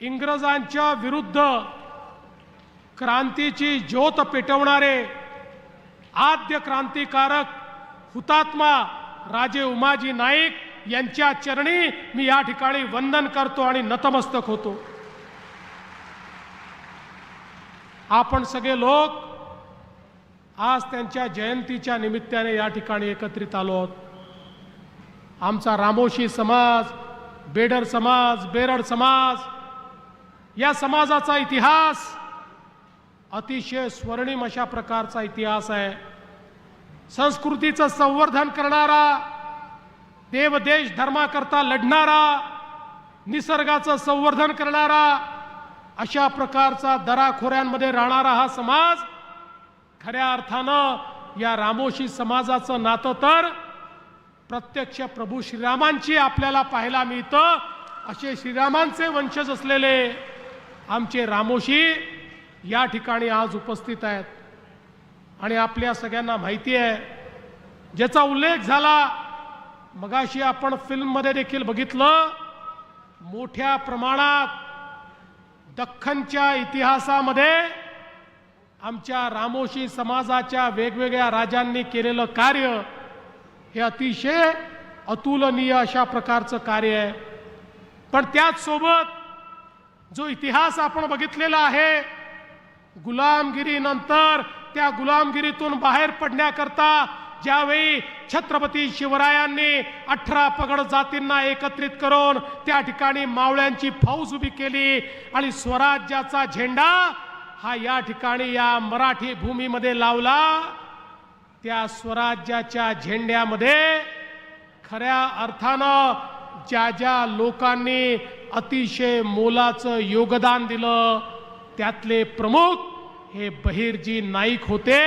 इंग्रजांच्या विरुद्ध क्रांतीची ज्योत पेटवणारे आद्य क्रांतिकारक हुतात्मा राजे उमाजी नाईक यांच्या चरणी मी या ठिकाणी वंदन करतो आणि नतमस्तक होतो. आपण सगळे लोक आज त्यांच्या जयंतीच्या निमित्ताने या ठिकाणी एकत्रित आलो आहोत. आमचा रामोशी समाज बेडर समाज बेरड समाज या समाजाचा इतिहास अतिशय स्वर्णिम अशा प्रकारचा इतिहास आहे. संस्कृतीचं संवर्धन करणारा देवदेश धर्माकरता लढणारा निसर्गाचं संवर्धन करणारा अशा प्रकारचा दराखोऱ्यांमध्ये राहणारा हा समाज खऱ्या अर्थानं या रामोशी समाजाचं नातं तर प्रत्यक्ष प्रभू श्रीरामांची आपल्याला पाहायला मिळतं. असे श्रीरामांचे वंशज असलेले आमचे रामोशी या ठिकाणी आज उपस्थित आहेत. आणि आपल्या सगळ्यांना माहिती आहे ज्याचा उल्लेख झाला मगाशी आपण फिल्ममध्ये देखील बघितलं मोठ्या प्रमाणात दख्खनच्या इतिहासामध्ये आमच्या रामोशी समाजाच्या वेगवेगळ्या राजांनी केलेलं कार्य हे अतिशय अतुलनीय अशा प्रकारचं कार्य आहे. पण त्याचसोबत जो इतिहास आपण बघितलेला आहे गुलामगिरीनंतर त्या गुलामगिरीतून बाहेर पडण्याकरता ज्यावेळी छत्रपती शिवरायांनी अठरा पगड जातींना एकत्रित करून त्या ठिकाणी मावळ्यांची फौज उभी केली आणि स्वराज्याचा झेंडा हा या ठिकाणी या मराठी भूमीमध्ये लावला त्या स्वराज्याच्या झेंड्यामध्ये खऱ्या अर्थानं ज्या ज्या लोकांनी अतिशय मोलाचं योगदान दिलं त्यातले प्रमुख हे बहिर्जी नाईक होते.